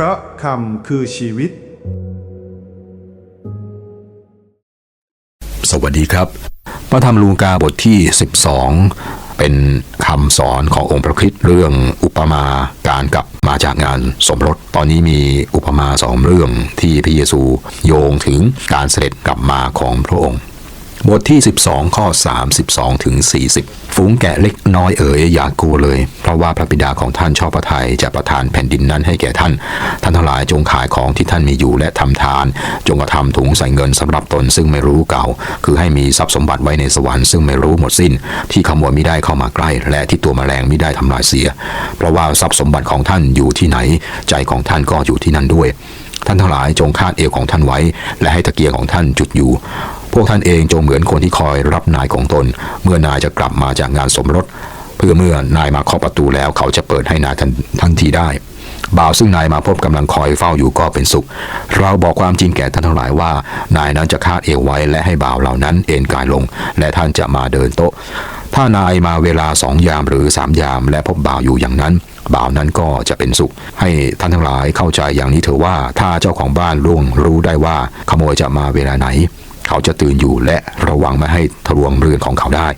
พระคำคือชีวิต สวัสดีครับ พระธรรมลูกาบทที่ 12 เป็นคำสอนขององค์พระคริสต์เรื่องอุปมาการกลับมาจากงานสมรส ตอนนี้มีอุปมาสองเรื่องที่พระเยซูโยงถึงการเสด็จกลับมาของพระองค์ บทที่ 12 ข้อ 32 ถึง 40 ฝูงแกะเล็กน้อยเอ๋ยอย่ากกลัวเลย เพราะว่าพระบิดาของท่านชอบพระทัยจะประทานแผ่นดินนั้นให้แก่ท่าน ท่านทั้งหลายจงขายของที่ท่านมีอยู่และทำทาน จงกระทำถุงใส่เงินสำหรับตนซึ่งไม่รู้เก่า คือให้มีทรัพย์สมบัติไว้ในสวรรค์ซึ่งไม่รู้หมดสิ้น ที่ขโมยไม่ได้เข้ามาใกล้ และที่ตัวแมลงไม่ได้ทำลายเสีย เพราะว่าทรัพย์สมบัติของท่านอยู่ที่ไหน ใจของท่านก็อยู่ที่นั่นด้วย ท่านทั้งหลายจงคาดเอวของท่านไว้ และให้ตะเกียงของท่านจุดอยู่ พวกท่านเองจงเหมือนคนที่คอยรับนายของตน เมื่อนายจะกลับมาจากงานสมรส เพื่อเมื่อนายมาเคาะประตูแล้วเขาจะเปิดให้นายทันทันทีได้บ่าวซึ่งนายมาพบกำลังคอยเฝ้าอยู่ก็เป็นสุข เราบอกความจริงแก่ท่านทั้งหลายว่า นายนั้นจะคาดเอวไว้และให้บ่าวเหล่านั้นเอ็นกายลง และท่านจะมาเดินโต๊ะ ถ้านายมาเวลาสองยามหรือสามยาม และพบบ่าวอยู่อย่างนั้น บ่าวนั้นก็จะเป็นสุข ให้ท่านทั้งหลายเข้าใจอย่างนี้เถอะว่าถ้าเจ้าของบ้านล่วงรู้ได้ว่าขโมยจะมาเวลาไหน เขาจะตื่นอยู่และระวังไม่ให้ทะลวงเรือนของเขาได้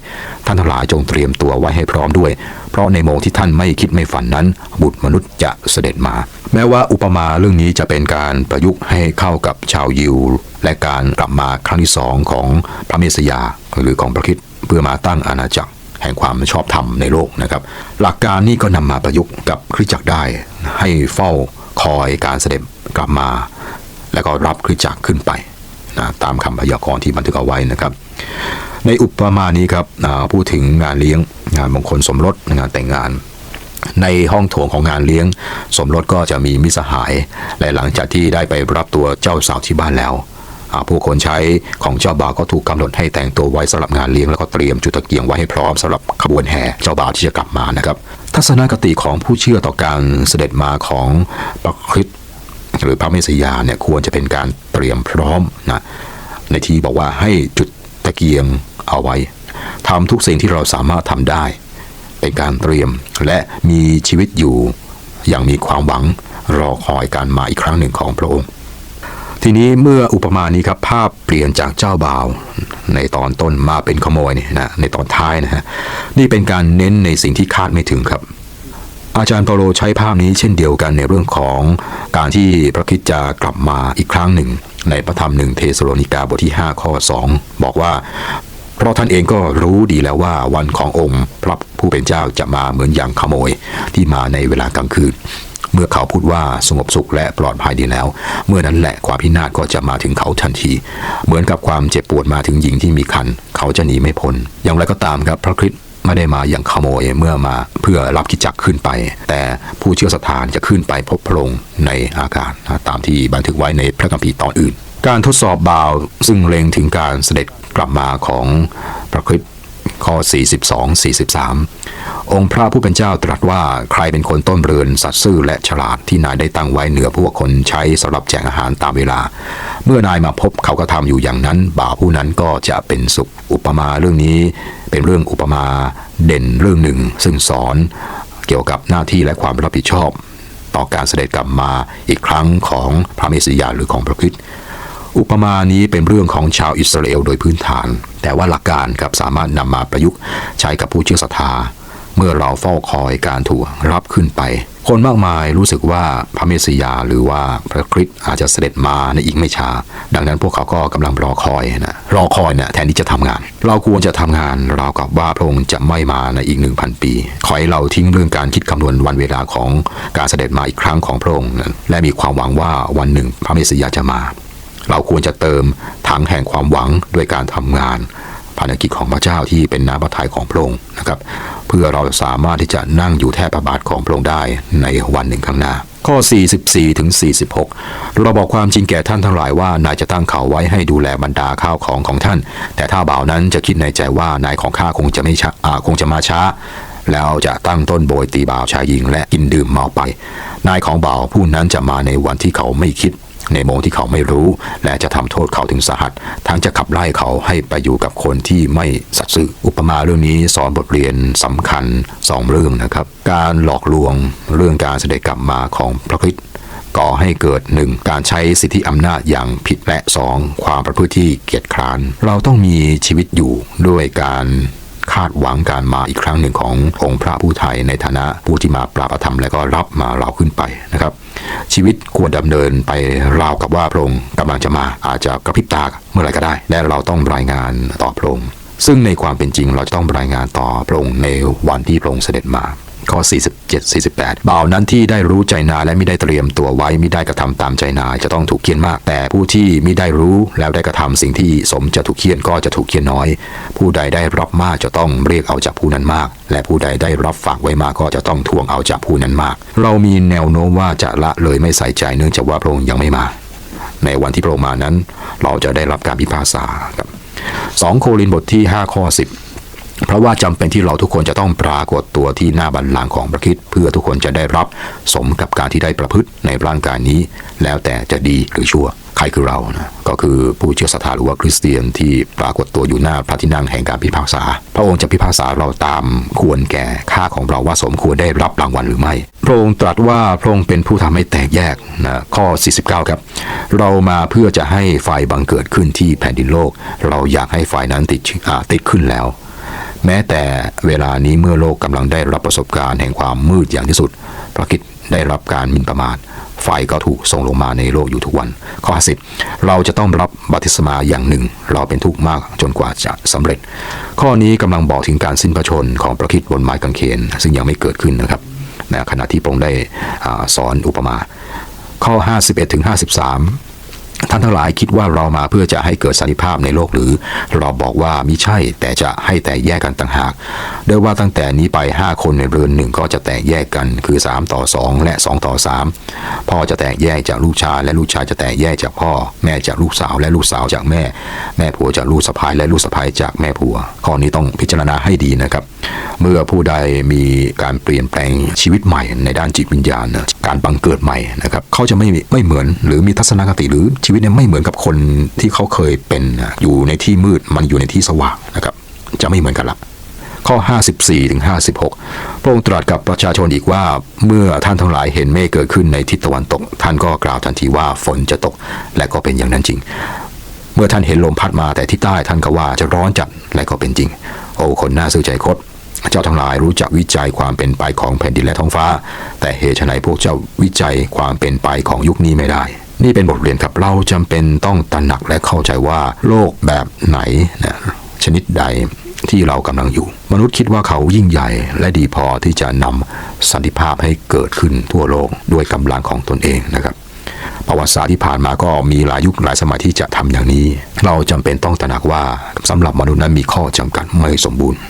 ท่านทั้งหลายจงเตรียมตัวไว้ให้พร้อมด้วย เพราะในโมงที่ท่านไม่คิดไม่ฝันนั้น บุตรมนุษย์จะเสด็จมา แม้ว่าอุปมาเรื่องนี้จะเป็นการประยุกต์ให้เข้ากับชาวยิว และการกลับมาครั้งที่สองของพระเมสสยาหรือของพระคริสต์เพื่อมาตั้งอาณาจักรแห่งความชอบธรรมในโลกนะครับ หลักการนี้ก็นำมาประยุกต์กับคริสจักรได้ ให้เฝ้าคอยการเสด็จกลับมา แล้วก็รับคริสจักรขึ้นไป ตามคำพยากรณ์ที่บันทึกเอาไว้นะครับ ในอุปมานี้ครับพูดถึงงานเลี้ยงงานมงคลสมรสงานแต่งงานในห้องโถงของงานเลี้ยง สมรสก็จะมีมิสหาย และหลังจากที่ได้ไปรับตัวเจ้าสาวที่บ้านแล้ว ผู้คนใช้ของเจ้าบ่าวก็ถูกกำหนดให้แต่งตัวไว้สำหรับงานเลี้ยงแล้วก็เตรียมจุดตะเกียงไว้ให้พร้อมสำหรับขบวนแห่เจ้าบ่าวที่จะกลับมานะครับ ทัศนคติของผู้เชื่อต่อการเสด็จมาของพระคริสต์หรือพระเมสสยาเนี่ยควรจะเป็นการ เตรียมพร้อมนะในที่บอกว่าให้จุดตะเกียงเอาไว้ทำทุกสิ่งที่เราสามารถทำได้ เป็นการเตรียมและมีชีวิตอยู่อย่างมีความหวังรอคอยการมาอีกครั้งหนึ่งของพระองค์ ทีนี้เมื่ออุปมานี้ครับภาพเปลี่ยนจากเจ้าบ่าว ในตอนต้นมาเป็นขโมยนี่นะในตอนท้ายนะฮะนี่เป็นการเน้นในสิ่งที่คาดไม่ถึงครับ อาจารย์เปาโลใช้ภาพนี้เช่นเดียวกันในเรื่องของการที่พระคิดจะกลับมาอีกครั้งหนึ่ง ในพระธรรมหนึ่งเทสโลนิกาบทที่ 5 ข้อ 2 บอกว่าเพราะท่านเองก็รู้ดีแล้วว่าวันขององค์พระผู้เป็นเจ้าจะมาเหมือนอย่างขโมยที่มาในเวลากลางคืน เมื่อเขาพูดว่าสงบสุขและปลอดภัยดีแล้ว เมื่อนั้นแหละความพินาศก็จะมาถึงเขาทันที เหมือนกับความเจ็บปวดมาถึงหญิงที่มีคัน เขาจะหนีไม่พ้น อย่างไรก็ตามครับพระคริสต ไม่ได้มาอย่างขโมยเมื่อมาเพื่อรับกิจจักรขึ้นไป แต่ผู้เชื่อศรัทธาจะขึ้นไปพบพระองค์ในอากาศตามที่บันทึกไว้ในพระคัมภีร์ตอนอื่น การทดสอบบาวซึ่งเล็งถึงการเสด็จกลับมาของพระคริสต์ ข้อ 42 43 องค์พระผู้เป็นเจ้าตรัสว่าใครเป็นคนต้นเรือนสัตย์ซื่อและฉลาดที่นายได้ตั้งไว้เหนือพวกคนใช้สำหรับแจกอาหารตามเวลา เมื่อนายมาพบเขาก็ทำอยู่อย่างนั้น บ่าวผู้นั้นก็จะเป็นสุขอุปมาเรื่องนี้ เป็นเรื่องอุปมาเด่นเรื่องหนึ่ง ซึ่งสอนเกี่ยวกับหน้าที่และความรับผิดชอบ ต่อการเสด็จกลับมาอีกครั้งของพระเมสสิยาหรือของพระคริสต์ อุปมานี้เป็นเรื่องของชาวอิสราเอลโดยพื้นฐาน แต่ว่าหลักการครับสามารถนำมาประยุกต์ใช้กับผู้เชื่อศรัทธา เมื่อเราเฝ้าคอยการถูกรับขึ้นไป คนมากมายรู้สึกว่าพระเมสสิยาหรือว่าพระคริสต์อาจจะเสด็จมาในอีกไม่ช้า ดังนั้นพวกเขาก็กำลังรอคอยนะรอคอยนะแทนที่จะทำงาน เราควรจะทำงานราวกับว่าพระองค์จะไม่มาในอีกหนึ่งพันปี ขอให้เราทิ้งเรื่องการคิดคำนวณวันเวลาของการเสด็จมาอีกครั้งของพระองค์ และมีความหวังว่าวันหนึ่งพระเมสสิยาจะมา เราควรจะเติมถังแห่งความหวังด้วยการทำงานภารกิจของพระเจ้าที่เป็นน้ำพระทัยของพระองค์นะครับ เพื่อเราสามารถที่จะนั่งอยู่แทบพระบาทของพระองค์ได้ในวันหนึ่งข้างหน้า ข้อ 44ถึง46 เราบอกความจริงแก่ท่านทั้งหลายว่านายจะตั้งเขาไว้ให้ดูแลบรรดาข้าวของของท่าน แต่ถ้าบ่าวนั้นจะคิดในใจว่านายของข้าคงจะไม่ช้าอ่าคงจะมาช้า แล้วจะตั้งต้นโบยตีบ่าวชายหญิงและกินดื่มเมาไป นายของบ่าวผู้นั้นจะมาในวันที่เขาไม่คิด ในโมงที่เขาไม่รู้ และจะทำโทษเขาถึงสาหัส ทั้งจะขับไล่เขาให้ไปอยู่กับคนที่ไม่สัตย์ซื่ออุปมาเรื่องนี้สอนบทเรียนสำคัญสองเรื่องนะครับ การหลอกลวงเรื่องการเสด็จกลับมาของพระคริสต์ก่อให้เกิด 1. การใช้สิทธิอำนาจอย่างผิดและ 2. ความประพฤติที่เกียจคร้าน เราต้องมีชีวิตอยู่ด้วยการ คาดหวังการมาอีกครั้งหนึ่งขององค์พระผู้ไทยในฐานะผู้ที่มาปราบธรรมและก็รับมาเราขึ้นไปนะครับ ชีวิตควรดำเนินไปราวกับว่าพระองค์กำลังจะมาอาจจะกระพริบตาเมื่อไรก็ได้ และเราต้องรายงานต่อพระองค์ซึ่งในความเป็นจริงเราจะต้องรายงานต่อพระองค์ในวันที่พระองค์เสด็จมา ข้อ 47 48 บ่าวนั้นที่ได้รู้ใจนาและไม่ได้เตรียมตัวไว้ไม่ได้กระทำตามใจนาจะต้องถูกเคียนมาก แต่ผู้ที่ไม่ได้รู้แล้วได้กระทำสิ่งที่สมจะถูกเคียนก็จะถูกเคียนน้อย ผู้ใดได้รับมากจะต้องเรียกเอาจากผู้นั้นมาก และผู้ใดได้รับฝากไว้มากก็จะต้องทวงเอาจากผู้นั้นมาก เรามีแนวโน้มว่าจะละเลยไม่ใส่ใจเนื่องจากว่าพระองค์ยังไม่มา ในวันที่พระองค์มานั้น เราจะได้รับการพิพากษาครับสองโครินบทที่ 5 ข้อ 10 เพราะว่าจำเป็นที่เราทุกคนจะต้องปรากฏตัวที่หน้าบัลลังก์ของพระคริสต์เพื่อทุกคนจะได้รับสมกับการที่ได้ประพฤติในร่างกายนี้ แล้วแต่จะดีหรือชั่วใครคือเรานะก็คือผู้เชื่อศรัทธาหรือว่าคริสเตียนที่ปรากฏตัวอยู่หน้าพระที่นั่งแห่งการพิพากษา พระองค์จะพิพากษาเราตามควรแก่ค่าของเราว่าสมควรได้รับรางวัลหรือไม่ พระองค์ตรัสว่าพระองค์เป็นผู้ทำให้แตกแยกนะข้อ 49 ครับ เรามาเพื่อจะให้ไฟบังเกิดขึ้นที่แผ่นดินโลก เราอยากให้ไฟนั้นติดติดขึ้นแล้ว แม้แต่เวลานี้เมื่อโลกกำลังได้รับประสบการณ์แห่งความมืดอย่างที่สุด พระคิดได้รับการมินประมาท ไฟก็ถูกส่งลงมาในโลกอยู่ทุกวัน ข้อ10เราจะต้องรับบัติศมาอย่างหนึ่ง เราเป็นทุกข์มากจนกว่าจะสำเร็จ ข้อนี้กำลังบอกถึงการสิ้นพระชนของพระคิดบนไม้กางเขน ซึ่งยังไม่เกิดขึ้นนะครับนะขณะที่พระองค์ได้อสอนอุปมา ข้อ 51ถึง ท่านทั้งหลายคิดว่าเรามาเพื่อจะให้เกิดสันติภาพในโลกหรือ เราบอกว่ามิใช่แต่จะให้แตกแยกกันต่างหากโดยว่าตั้งแต่นี้ไป 5 คนในเรือนหนึ่งก็จะแตกแยกกันคือ 3 ต่อ 2 และ 2 ต่อ 3 พ่อจะแตกแยกจากลูกชายและลูกชายจะแตกแยกจากพ่อ แม่จากลูกสาวและลูกสาวจากแม่ แม่ผัวจากลูกสะพ้ายและลูกสะพ้ายจากแม่ผัว ข้อนี้ต้องพิจารณาให้ดีนะครับ เมื่อผู้ใดมีการเปลี่ยนแปลงชีวิตใหม่ในด้านจิตวิญญาณนะการบังเกิดใหม่นะครับเขาจะไม่ไม่เหมือนหรือมีทัศนคติหรือชีวิตเนี่ยไม่เหมือนกับคนที่เขาเคยเป็นนะอยู่ในที่มืดมันอยู่ในที่สว่างนะครับจะไม่เหมือนกันละข้อ 54ถึง56 พระองค์ตรัสกับประชาชนอีกว่า เมื่อท่านทั้งหลายเห็นเมฆเกิดขึ้นในทิศตะวันตก ท่านก็กล่าวทันทีว่าฝนจะตก และก็เป็นอย่างนั้นจริง เมื่อท่านเห็นลมพัดมาแต่ทิศใต้ท่านก็ว่าจะร้อนจัดและก็เป็นจริง โอ้คนน่าซื่อใจคด เจ้าทั้งหลายรู้จักวิจัยความเป็นไปของแผ่นดินและท้องฟ้า แต่เหตุไฉนพวกเจ้าวิจัยความเป็นไปของยุคนี้ไม่ได้ นี่เป็นบทเรียนครับเราจำเป็นต้องตระหนักและเข้าใจว่าโลกแบบไหนนะชนิดใดที่เรากำลังอยู่ มนุษย์คิดว่าเขายิ่งใหญ่และดีพอที่จะนำสันติภาพให้เกิดขึ้นทั่วโลกด้วยกำลังของตนเองนะครับประวัติศาสตร์ที่ผ่านมาก็มีหลายยุคหลายสมัยที่จะทำอย่างนี้ เราจำเป็นต้องตระหนักว่าสำหรับมนุษย์นั้นมีข้อจำกัดไม่สมบูรณ์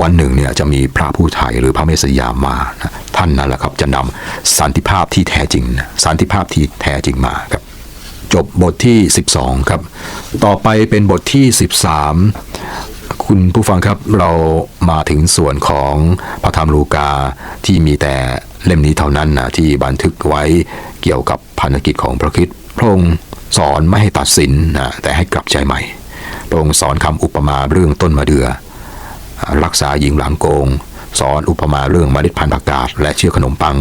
วันหนึ่งเนี่ยจะมีพระผู้ไทยหรือพระเมสสยามมานะท่านนั่นแหละครับจะนำสันติภาพที่แท้จริงนะสันติภาพที่แท้จริงมาครับ จบบทที่ 12 ครับ ต่อไปเป็นบทที่ 13 คุณผู้ฟังครับเรามาถึงส่วนของพระธรรมลูกาที่มีแต่เล่มนี้เท่านั้นนะที่บันทึกไว้เกี่ยวกับพันธกิจของพระคริสต์พระองค์สอนไม่ให้ตัดสินนะแต่ให้กลับใจใหม่พระองค์สอนคำอุปมาเรื่องต้นมะเดื่อ รักษาหญิงหลังโกง สอนอุปมาเรื่องเมล็ดพันธุ์ผักกาดและเชื่อกขนมปัง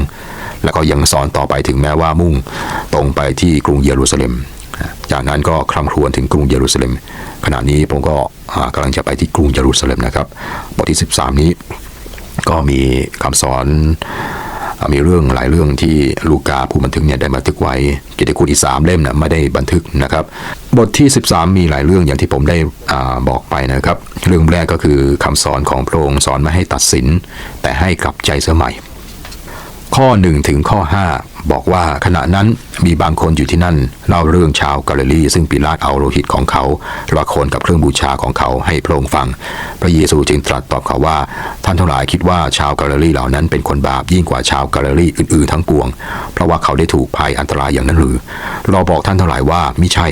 แล้วก็ยังสอนต่อไปถึงแม้ว่ามุ่งตรงไปที่กรุงเยรูซาเล็ม จากนั้นก็คร่ำครวญถึงกรุงเยรูซาเล็ม ขณะนี้ผมก็กำลังจะไปที่กรุงเยรูซาเล็มนะครับ บทที่ 13 นี้ก็มีคำสอน มีเรื่องหลายเรื่องที่ลูกาผู้บันทึกเนี่ยได้บันทึกไว้กิตติคุณอีกสามเล่มนะไม่ได้บันทึกนะครับ บทที่ 13 มีหลายเรื่องอย่างที่ผมได้อาบอกไปนะครับ เรื่องแรกก็คือคำสอนของพระองค์สอนไม่ให้ตัดสิน แต่ให้กลับใจเสยใหม่ข้อ 1 ถึงข้อ 5 บอกว่าขณะนั้นมีบางคนอยู่ที่นั่นเล่าเรื่องชาวกาลิลีซึ่งปิลาตเอาโลหิตของเขาละคนกับเครื่องบูชาของเขาให้พระองค์ฟัง พระเยซูจึงตรัสตอบเขาว่า ท่านทั้งหลายคิดว่าชาวกาลิลีเหล่านั้นเป็นคนบาปยิ่งกว่าชาวกาลิลีอื่นๆทั้งปวง เพราะว่าเขาได้ถูกภัยอันตรายอย่างนั้นหรือ เราบอกท่านทั้งหลายว่าไม่ใช่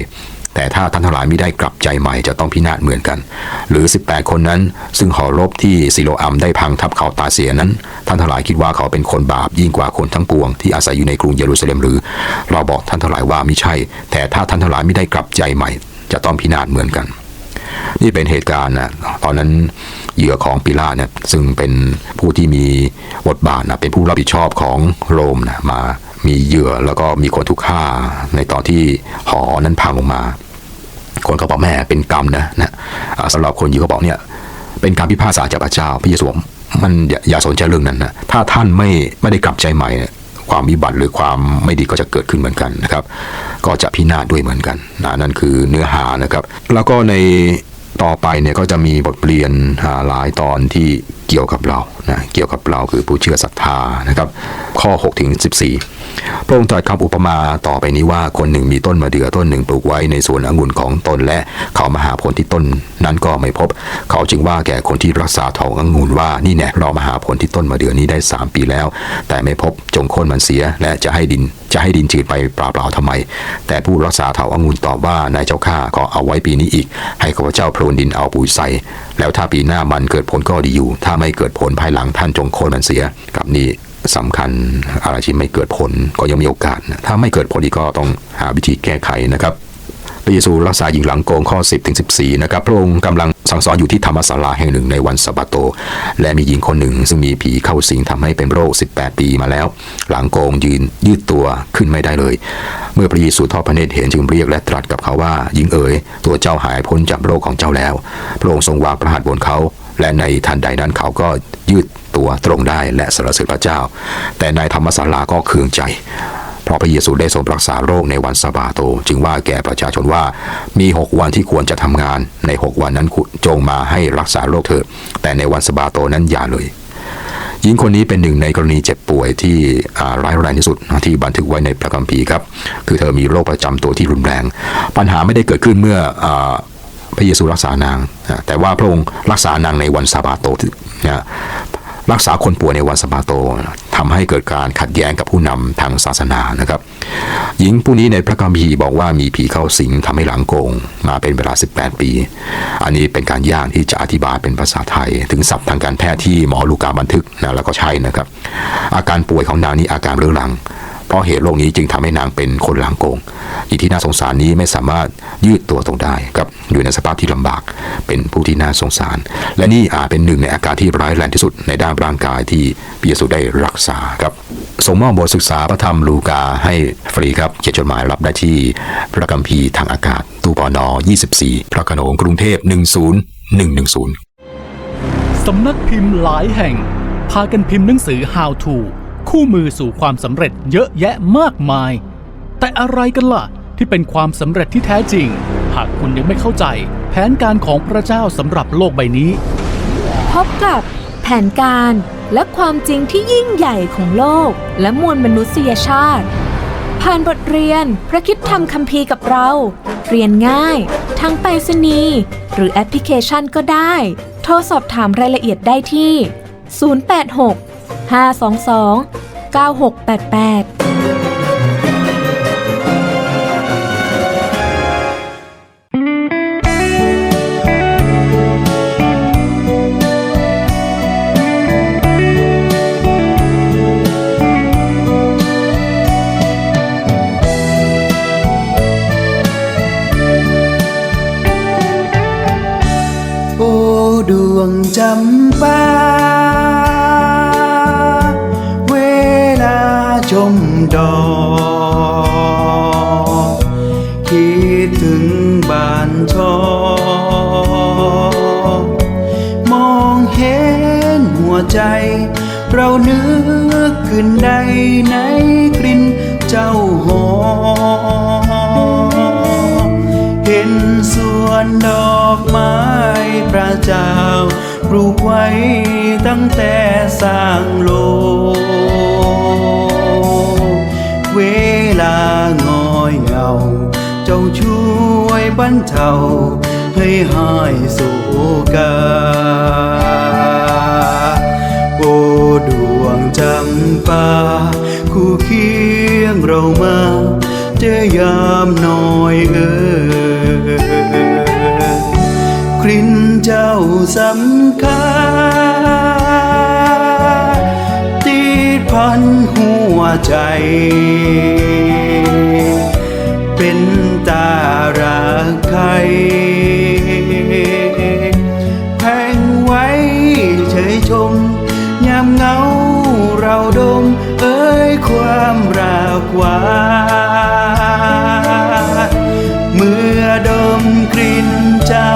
แต่ถ้าท่านทั้งหลายไม่ได้กลับใจใหม่จะต้องพินาศเหมือนกัน หรือ 18 คนนั้น ซึ่งหอรบที่ซิโลอัมได้พังทับเขาตาเสียนั้น ท่านทั้งหลายคิดว่าเขาเป็นคนบาปยิ่งกว่าคนทั้งปวงที่อาศัยอยู่ในกรุงเยรูซาเล็มหรือ เราบอกท่านทั้งหลายว่าไมิใช่ แต่ถ้าท่านทั้งหลายไม่ได้กลับใจใหม่ จะต้องพินาศเหมือนกัน นี่เป็นเหตุการณ์นะตอนนั้นเหยื่อของปิลาเนี่ยซึ่งเป็นผู้ที่มีบทบาทนะเป็นผู้รับผิดชอบของโรมนะมา มีเหยื่อแล้วก็มีคนถูกฆ่าในตอนที่หอนั้นพังลงมา คนก็บอกแม่เป็นกรรมนะนะสำหรับคนยิวก็บอกเนี่ยเป็นการพิพากษาจากพระเจ้าพระเยซูมันอย่าสนใจเรื่องนั้นนะถ้าท่านไม่ไม่ได้กลับใจใหม่เนี่ยความวิบัติหรือความไม่ดีก็จะเกิดขึ้นเหมือนกันนะครับ ก็จะพินาศด้วยเหมือนกันนะนั่นคือเนื้อหานะครับ แล้วก็ในต่อไปเนี่ยก็จะมีบทเรียนหลายตอนที่เกี่ยวกับเรานะเกี่ยวกับเราคือผู้เชื่อศรัทธานะครับ ข้อ6ถึง14 พระองค์ตรัสคำอุปมาต่อไปนี้ว่าคนหนึ่งมีต้นมะเดื่อต้นหนึ่งปลูกไว้ในสวนองุ่นของตนและเขามาหาผลที่ต้นนั้นก็ไม่พบ เขาจึงว่าแก่คนที่รักษาทององุ่นว่านี่แน่เรามาหาผลที่ต้นมะเดื่อนี้ได้ 3 ปีแล้ว แต่ไม่พบจงโค่นมันเสียและจะให้ดินจะให้ดินจืดไปเปล่าๆทำไม แต่ผู้รักษาเถาองุ่นตอบว่านายเจ้าข้าก็เอาไว้ปีนี้อีก ให้ข้าพเจ้าพรวนดินเอาปุ๋ยใส่ แล้วถ้าปีหน้ามันเกิดผลก็ดีอยู่ ถ้าไม่เกิดผลภายหลังท่านจงโค่นมันเสียกับนี่ สำคัญอะไรที่ไม่เกิดผลก็ยังมีโอกาส ถ้าไม่เกิดผลอีกก็ต้องหาวิธีแก้ไขนะครับพระเยซูรักษาหญิงหลังโกงข้อ 10ถึง14 นะครับ พระองค์กำลังสั่งสอนอยู่ที่ธรรมศาลาแห่งหนึ่งในวันสะบาโต และมีหญิงคนหนึ่ง ซึ่งมีผีเข้าสิงทำให้เป็นโรค 18 ปีมาแล้ว หลังโกงยืนยืดตัวขึ้นไม่ได้เลย เมื่อพระเยซูทอดพระเนตรเห็นจึงเรียกและตรัสกับเขาว่าหญิงเอ๋ยตัวเจ้าหายพ้นจากโรคของเจ้าแล้ว พระองค์ทรงวางพระหัตถ์บนเขา และในทันใดนั้นเขาก็ ยืดตัวตรงได้และสรรเสริญพระเจ้า แต่นายธรรมศาลาก็เคืองใจ เพราะพระเยซูได้ทรงรักษาโรคในวันสบาโต จึงว่าแก่ประชาชนว่ามี6วันที่ควรจะทำงาน ใน6วันนั้นจงมาให้รักษาโรคเถิดแต่ในวันสบาโตนั้นอย่าเลยหญิงคนนี้เป็นหนึ่งในกรณีเจ็บป่วยที่ร้ายแรงที่สุดที่บันทึกไว้ในพระคัมภีร์ครับ คือเธอมีโรคประจำตัวที่รุนแรง ปัญหาไม่ได้เกิดขึ้นเมื่ออ พระเยซูรักษานาง แต่ว่าพระองค์รักษานางในวันซาบาโตนะรักษาคนป่วยในวันซาบาโตทำให้เกิดการขัดแย้งกับผู้นำทางศาสนานะครับ หญิงผู้นี้ในพระคัมภีร์บอกว่ามีผีเข้าสิงทำให้หลังโกง มาเป็นเวลา 18 ปี อันนี้เป็นการยากที่จะอธิบายเป็นภาษาไทย ถึงศัพท์ทางการแพทย์ที่หมอลูกาบันทึกนะแล้วก็ใช่นะครับ อาการป่วยของนางนี้อาการเรื้อรัง เพราะเหตุโรคนี้จึงทำให้นางเป็นคนหลังโกง อีกที่น่าสงสารนี้ไม่สามารถยืดตัวตรงได้ครับอยู่ในสภาพที่ลำบาก เป็นผู้ที่น่าสงสาร และนี่อาจเป็นหนึ่งในอาการที่ร้ายแรงที่สุดในด้านร่างกายที่พระเยซูได้รักษาครับส่งมอบบทศึกษาพระธรรมลูกาให้ฟรีครับเขียนจดหมายรับได้ที่พระกัมภีทางอากาศตู้ปอนอ24 พระโขนงกรุงเทพ 10110 สำนักพิมพ์หลายแห่ง พากันพิมพ์หนังสือ How to คู่มือสู่ความสำเร็จเยอะแยะมากมาย แต่อะไรกันล่ะ ที่เป็นความสำเร็จที่แท้จริง หากคุณยังไม่เข้าใจ แผนการของพระเจ้าสำหรับโลกใบนี้ พบกับแผนการและความจริงที่ยิ่งใหญ่ของโลก และมวลมนุษยชาติ ผ่านบทเรียนพระคิดธรรมคัมภีร์กับเรา เรียนง่าย ทั้งไปรษณีย์หรือแอปพลิเคชันก็ได้ โทรสอบถามรายละเอียดได้ที่ 086 522 9688โอ้ดวงจำปา ดอกคิดถึงบ้านชอ มองเห็นหัวใจ เรานึกขึ้นได้ในกลิ่นเจ้าหอมเห็นสวนดอกไม้พระเจ้าปลูกไว้ตั้งแต่สร้างโลก เวลางอยเหงา เจ้าช่วยบรรเทาให้หายโศกาโอดวงจำปาคู่เคียงเรามาเจอยามน้อยเออกลิ่นเจ้าสำคัญติดพัน ใจ เป็นตารักใครแพงไว้เฉยชม ยามเงาเราดม เอ้ยความรักวาเมื่อดมกลิ่นเจ้า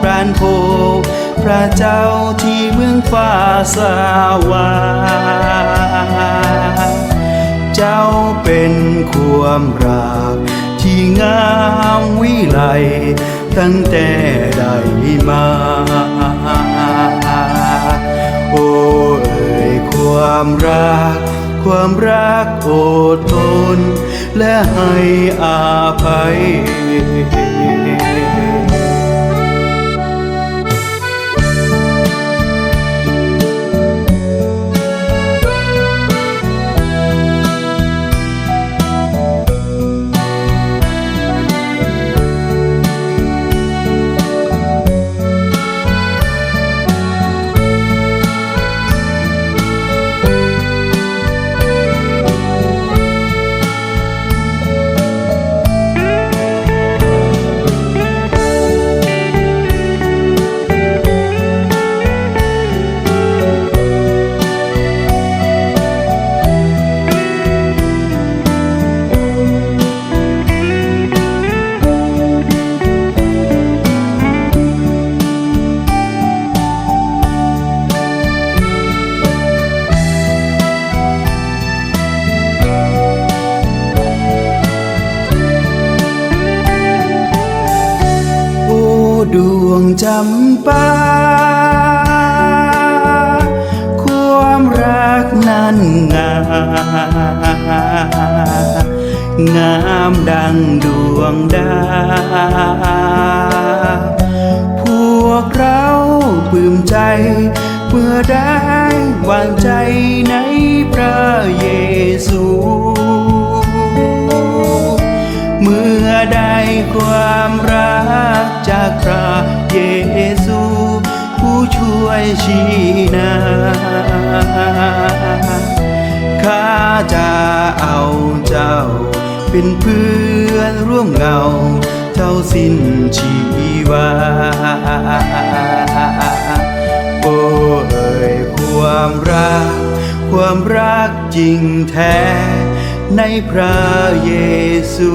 ปราณโพพระเจ้าที่เมืองฟ้าสวรรค์ เจ้าเป็นความรัก ที่งามวิไลตั้งแต่ได้มา โอ้เอ่ยความรัก ความรักอดทน และให้อาภัย ดวงจำปาความรักนั้นงามงามดังดวงดาวพวกเราปลื้มใจเมื่อได้วางใจในพระเยซูเมื่อได้ความรัก จากพระเยซู ผู้ช่วยชี้นำข้าจะเอาเจ้า เป็นเพื่อนร่วมเงา เจ้าสิ้นชีวาโอ้เอ่ยความรัก ความรักจริงแท้ ในพระเยซู